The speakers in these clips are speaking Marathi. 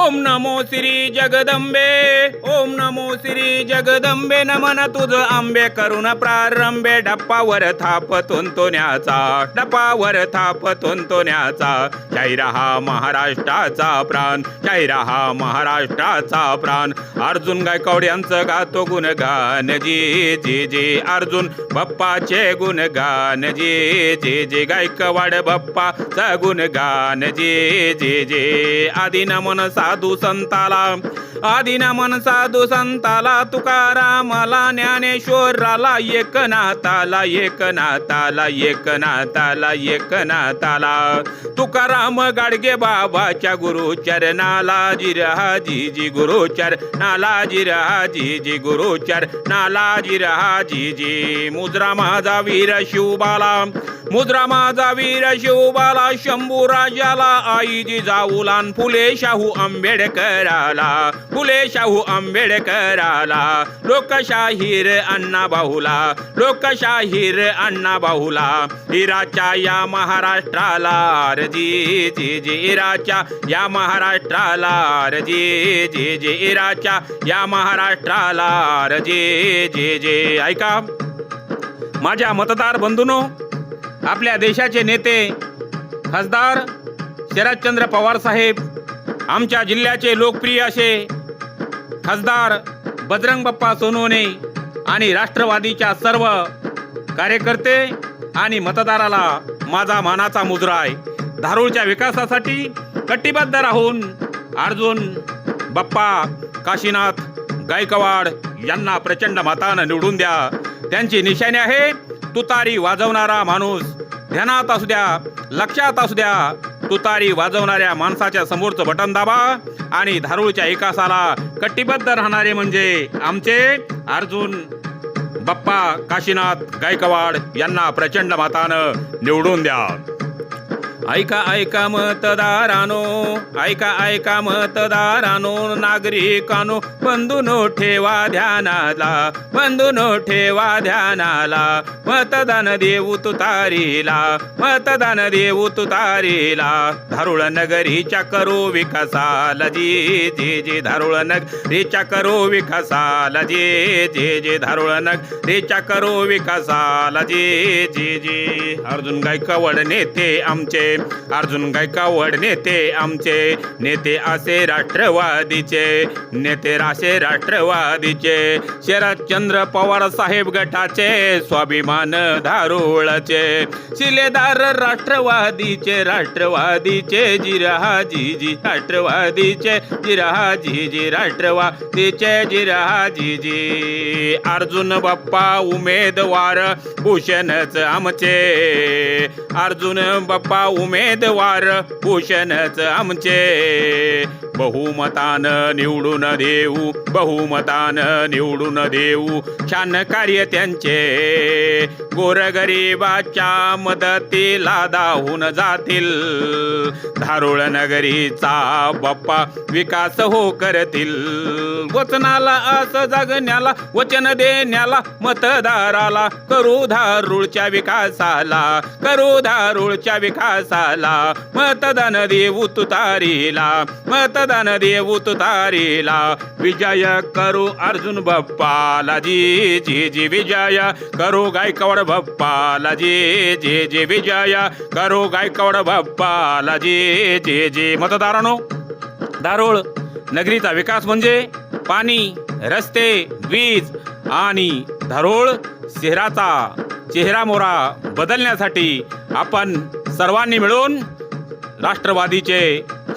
ओम नमो श्री जगदंबे ओम नमो श्री जगदंबे नमन तुझ आंबे करून प्रारंभे डप्पावर थाप तोन्याचा डप्पावर थाप तोन्याचा शाहिरा हा महाराष्ट्राचा प्राण शाहिरा हा महाराष्ट्राचा प्राण. अर्जुन गायकवाड यांचं गातो गुणगान जी जी जी अर्जुन बप्पाचे गुणगान जी जी जी गायकवाड बाप्पाचा गुणगान जी जी जी आदि नमन सा साधू संताला आदिन नमन साधू संताला तुकारामाला ज्ञानेश्वराला एकनाथाला एकनाथाला एकनाथाला एकनाथाला. तुकाराम गाडगे बाबाच्या गुरु चरणाला जिरहा जी जी गुरु चरणाला जिरहा जी जी गुरु चरणाला जिरहा जी मुद्रा माझा वीर शिवबाला मुद्रा माझा वीर शिवबाला शंभू राजाला आई जी जाऊलान फुले शाहू आंबेडकराला. फुले शाहू आंबेडकराला लोकशाहीर अण्णा बाहुला लोकशाहीर अण्णा बाहुला. इराच्या या महाराष्ट्राला रजी जी जी इराच्या या महाराष्ट्राला रजी जी जी इराच्या या महाराष्ट्राला रजी जे जे. ऐका माझ्या मतदार बंधूनो आपल्या देशाचे नेते खासदार शरदचंद्र पवार साहेब आमच्या जिल्ह्याचे लोकप्रिय असे खासदार बजरंग बाप्पा सोनवणे आणि राष्ट्रवादीच्या सर्व कार्यकर्ते आणि मतदाराला माझा मानाचा मुजरा आहे. धारूळच्या विकासासाठी कटिबद्ध राहून अर्जुन बाप्पा काशीनाथ गायकवाड यांना प्रचंड मतानं निवडून द्या. त्यांची निशाणी आहे तुतारी वाजवणारा माणूस ध्यानात असू द्या लक्षात असू द्या तुतारी वाजवणाऱ्या माणसाच्या समोरचं बटन दाबा आणि धारूळच्या विकासाला कटिबद्ध राहणारे म्हणजे आमचे अर्जुन बाप्पा काशीनाथ गायकवाड यांना प्रचंड मतानं निवडून द्या. ऐका ऐका मतदारानो ऐका ऐका मतदारानो नागरिकानो बंधूनो ठेवा ध्यानाला बंधूनो ठेवा ध्यानाला मतदान देऊ तुतारीला मतदान देऊ तुतारीला धारुळ नगरीच्या करो विकासाला जे जी जे धारुळ नगरीच्या करो विकासाला जे जे जे धारुळ नगरीच्या करो विकासाला जे जे जे. अर्जुन गायकवाड नेते आमचे. अर्जुन गायकवाड नेते आमचे? नेते असे राष्ट्रवादीचे. नेते असे राष्ट्रवादीचे. शरदचंद्र पवार साहेब गटाचे स्वाभिमान धारोळचे. शिलेदार राष्ट्रवादीचे राष्ट्रवादीचे जिरहा जी जी राष्ट्रवादीचे जिरहा जी जी राष्ट्रवादीचे जिरहा जी जी. अर्जुन बाप्पा उमेदवार भूषणच आमचे. अर्जुन बाप्पा उमेदवार भूषणच आमचे. बहुमतान निवडून देऊ बहुमतान निवडून देऊ छान कार्य त्यांचे. गोरगरीबाच्या मदतीला धावून जातील. धारुळ नगरीचा बाप्पा विकास हो करतील. वचनाला असं जगण्याला वचन देण्याला मतदाराला करू धारूळच्या विकासाला करू धारूळच्या साला मतदान देऊ तुतारीला मतदान देऊ तुतारीला विजय करू अर्जुन बप्पाला जी जी जी विजय करू गायकवाड बप्पाला जी जी जी विजय करू गायकवाड बप्पाला जी जी जी. मतदारानो दारोळ नगरीचा विकास म्हणजे पाणी रस्ते वीज आणि धारोळ. शहराचा चेहरा मोरा बदलण्यासाठी आपण सर्वांनी मिळून राष्ट्रवादीचे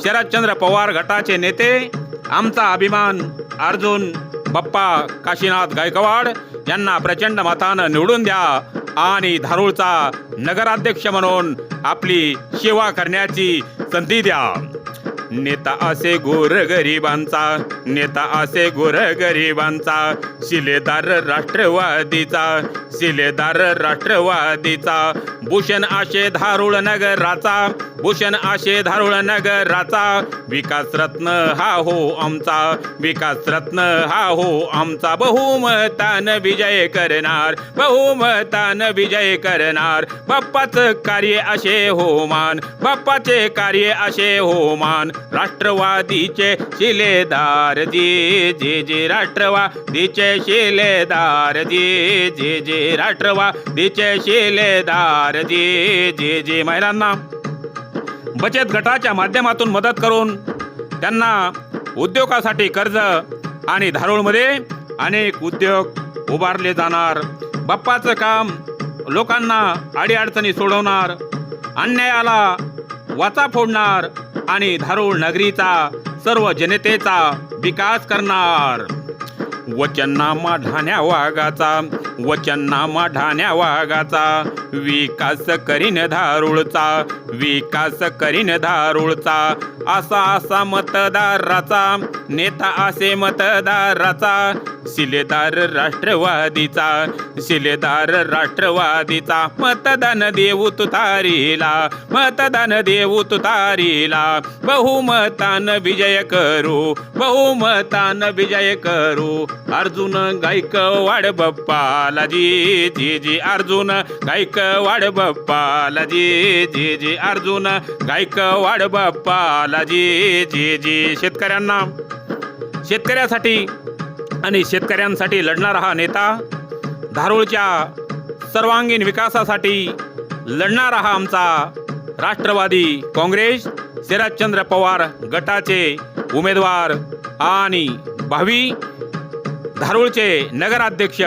शरदचंद्र पवार गटाचे नेते आमचा अभिमान अर्जुन बाप्पा काशीनाथ गायकवाड यांना प्रचंड मतानं निवडून द्या आणि धारूळचा नगराध्यक्ष म्हणून आपली सेवा करण्याची संधी द्या. नेता असे गोरगरिबांचा नेता असे गोरगरिबांचा शिलेदार राष्ट्रवादीचा शिलेदार राष्ट्रवादीचा. भूषण आशे धारुळ नगराचा भूषण आशे धारुळ नगराचा. विकास रत्न हा हो आमचा विकास रत्न हा हो आमचा. बहुमतान विजय करणार बहुमतान विजय करणार. बाप्पाचं कार्य असे हो मान बाप्पाचे कार्य असे हो मान. राष्ट्रवादीचे शिलेदार जी जे जे राष्ट्रवादीचे शिलेदार जी जे जे राष्ट्रवादीचे शिलेदार जे जे जे महिलांना बचत गटाच्या माध्यमातून मदत करून त्यांना उद्योगासाठी कर्ज आणि धारूळमध्ये अनेक उद्योग उभारले जाणार. बाप्पाचं काम लोकांना अडीअडचणी सोडवणार. अन्यायाला वाचा फोडणार. आणि धारूळ नगरीचा सर्व जनतेचा विकास करणार. वचननामा ढाण्या वाघाचा वचननामा ढाण्या वाघाचा विकास करीन धारूळचा विकास करीन धारूळचा असा असा मतदाराचा नेता असे मतदाराचा शिलेदार राष्ट्रवादीचा शिलेदार राष्ट्रवादीचा. मतदान देऊ तुतारीला मतदान देऊ तुतारीला बहुमतान विजय करू बहुमतान विजय करू. अर्जुन गायकवाड बप्पाला जी जी जी अर्जुन गायकवाड बप्पाला जी जी जी अर्जुन गायकवाड बप्पाला जी जी जी शेतकऱ्यांना. शेतकऱ्यासाठी आणि शेतकऱ्यांसाठी लढणारा हा नेता धारूळच्या सर्वांगीण विकासासाठी लढणारा हा आमचा राष्ट्रवादी काँग्रेस शरदचंद्र पवार गटाचे उमेदवार आणि भावी धारूळचे नगराध्यक्ष.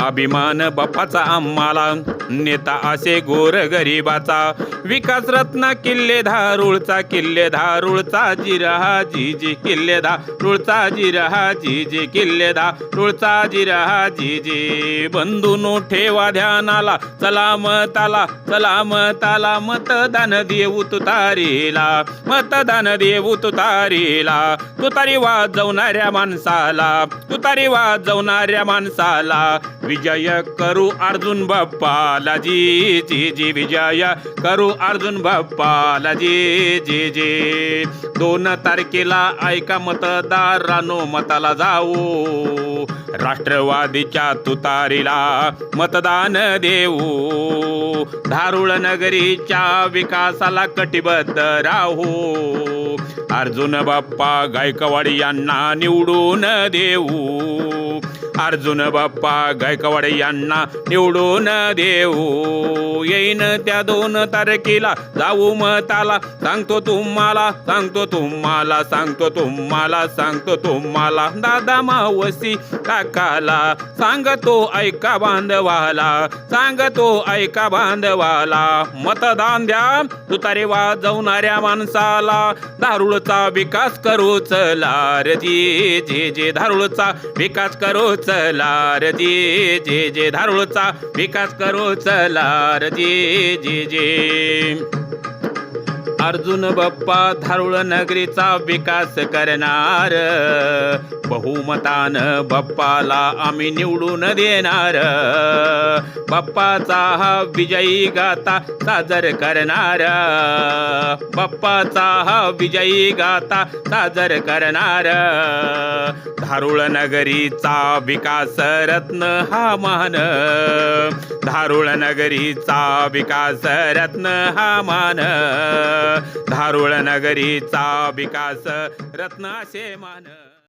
अभिमान बाप्पाचा आम्हाला नेता असे गोर गरिबाचा. विकास रत्न किल्ले धारूळचा किल्ले धारूळचा जिरहा जी जी किल्ले धारुळचा जिरहा जी जी किल्ले धारुळचा जिरहा जी जी. बंधूनो ठेवा ध्यानाला सलामताला सलामताला मतदान देऊ तुतारीला मतदान देऊ तुतारीला. तुतारी वाजवणाऱ्या माणसाला तुतारी वाजवणाऱ्या माणसाला विजय करू अर्जुन बाप्पाला जी जी जी विजय करू अर्जुन बाप्पाला जी जी जी. दोन तारखेला ऐका मतदारानो मताला जाऊ. राष्ट्रवादीच्या तुतारीला मतदान देऊ. धारुळ नगरीच्या विकासाला कटिबद्ध राहू. अर्जुन बाप्पा गायकवाड यांना निवडून देऊ. अर्जुन बाप्पा गायकवाड यांना निवडून देऊ. येईन त्या दोन तारखेला जाऊ मताला. सांगतो तुम्हाला सांगतो तुम्हाला सांगतो तुम्हाला सांगतो तुम्हाला. दादा मावसी काकाला सांगतो ऐका बांधवाला सांगतो ऐका बांधवाला. मतदान द्या तुतारे वाजवणाऱ्या माणसाला. दारुळचा विकास करू चला. रे जे जे जे धारुळचा विकास करू चला रे जे जे. धारुळचा विकास करू चला रे जे जे जे. अर्जुन बाप्पा धारुळ नगरीचा विकास करणार. बहुमतान बाप्पाला आम्ही निवडून देणार. बाप्पाचा हा विजयी गाता साजर करणार. बाप्पाचा हा विजयी गाता साजर करणार. धारुळ नगरीचा विकास रत्न हा मान धारुळ नगरीचा विकास रत्न हा मान धारुळ नगरीचा विकास रत्नाशे मान